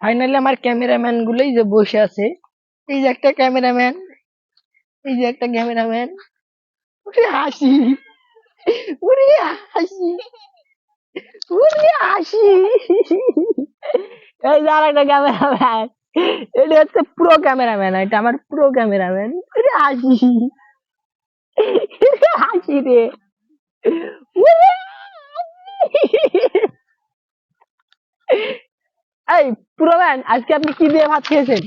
Finally আমার cameraman গুলোই যে বসে আছে, এই যে একটা ক্যামেরাম্যান এই যে একটা ক্যামেরাম্যান ওরে হাসি ওরে হাসি ওরে হাসি এই যে আর একটা ক্যামেরাম্যান এটা হচ্ছে প্রো ক্যামেরাম্যান এটা আমার প্রো ক্যামেরাম্যান ওরে হাসি হাসি রে। এই পুরো আজকে আপনি কি দিয়ে ভাত খেয়েছেন?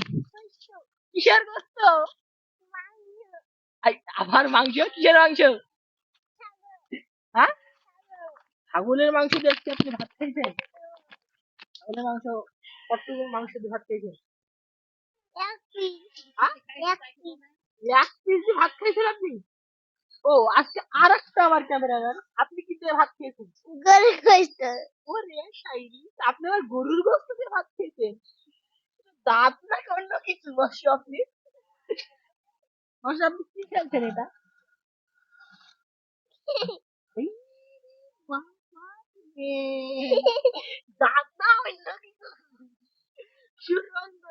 কিসের গোস্ত? আই, আবার মাংস কিসের মাংস? হ্যাঁ? ছাগলের মাংস দিয়ে আজকে আপনি ভাত খেয়েছেন? ছাগলের মাংস মাংস দিয়ে ভাত খেয়েছেন? হ্যাঁ? এক পিস। দিয়ে ভাত খেয়েছেন আপনি? ও আজকে আর একটা আমার ক্যামেরাম্যান আপনি কি দিয়ে ভাত খেয়েছেন? ওরে শাইরি আপনি আবার গরুর গোস্ত দিয়ে ভাত অন্য কিছু বসে আপনি? বসে আপনি কি খেলছেন এটা? অন্য কিছু সুগন্ধ।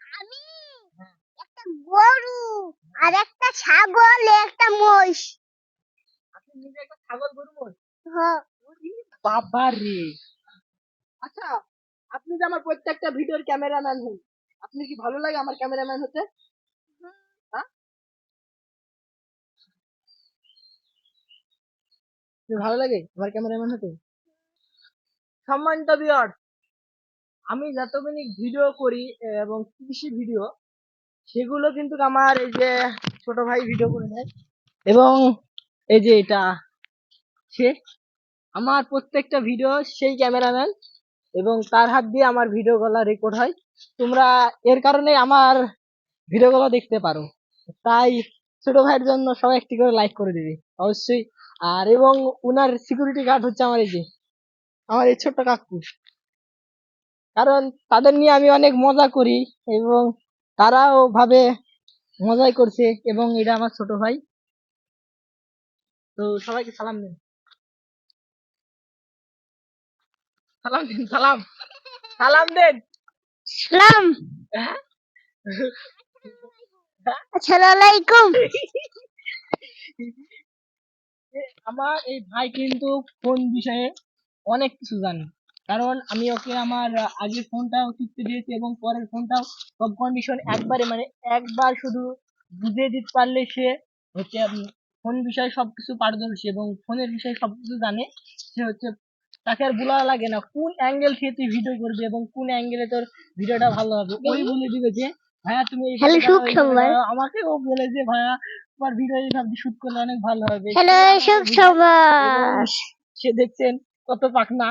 আমি একটা গরু আর একটা ছাগল একটা মহিষ। আপনি নিজে একটা ছাগল গরু মোষ। হ্যাঁ বাবা আচ্ছা আপনি যে আমার প্রত্যেকটা ভিডিওর ক্যামেরাম্যান হন, আপনি কি ভালো লাগে আমার ক্যামেরাম্যান হতে? হ্যাঁ? ভালো লাগে আমার ক্যামেরাম্যান হতে? সম্মানিত বিয়ার আমি যতগুলি ভিডিও করি এবং কৃষি ভিডিও, সেগুলো কিন্তু আমার এই যে ছোট ভাই ভিডিও করে দেয় এবং এই যে এটা সে আমার প্রত্যেকটা ভিডিও সেই ক্যামেরাম্যান এবং তার হাত দিয়ে আমার ভিডিও গুলা রেকর্ড হয়। তোমরা এর কারণে আমার ভিডিও গুলো দেখতে পারো। তাই ছোট ভাইয়ের জন্য সবাই একটি করে লাইক করে দিবে, অবশ্যই। আর এবং উনার সিকিউরিটি গার্ড হচ্ছে আমার এই যে, আমার এই ছোট্ট কাকু। কারণ তাদের নিয়ে আমি অনেক মজা করি এবং তারাও ভাবে মজাই করছে এবং এটা আমার ছোট ভাই। তো সবাইকে সালাম দিন। সালাম দিন সালাম। সালাম দেন। সালাম। হ্যাঁ? আসসালামু আলাইকুম আমার এই ভাই কিন্তু ফোন বিষয়ে অনেক কিছু জানে। কারণ আমি ওকে আমার আগের ফোনটাও শিখতে দিয়েছি এবং পরের ফোনটাও সব কন্ডিশন একবারে মানে একবার শুধু বুঝিয়ে দিতে পারলে সে হচ্ছে ফোন বিষয়ে সবকিছু পারদর্শী এবং ফোনের বিষয়ে সবকিছু জানে। সে হচ্ছে তাকে আর বলা লাগে না কোন অ্যাঙ্গেল থেকে তুই ভিডিও করবি এবং কোন অ্যাঙ্গেলে তোর ভিডিওটা ভালো হবে। ওই বলে দিবে যে ভাইয়া তুমি হ্যালো শুভ সবার। আমাকে ও বলে যে ভাইয়া তোমার ভিডিও এইভাবে শুট করলে অনেক ভালো হবে। হ্যালো সবার সে দেখছেন কত পাখনা।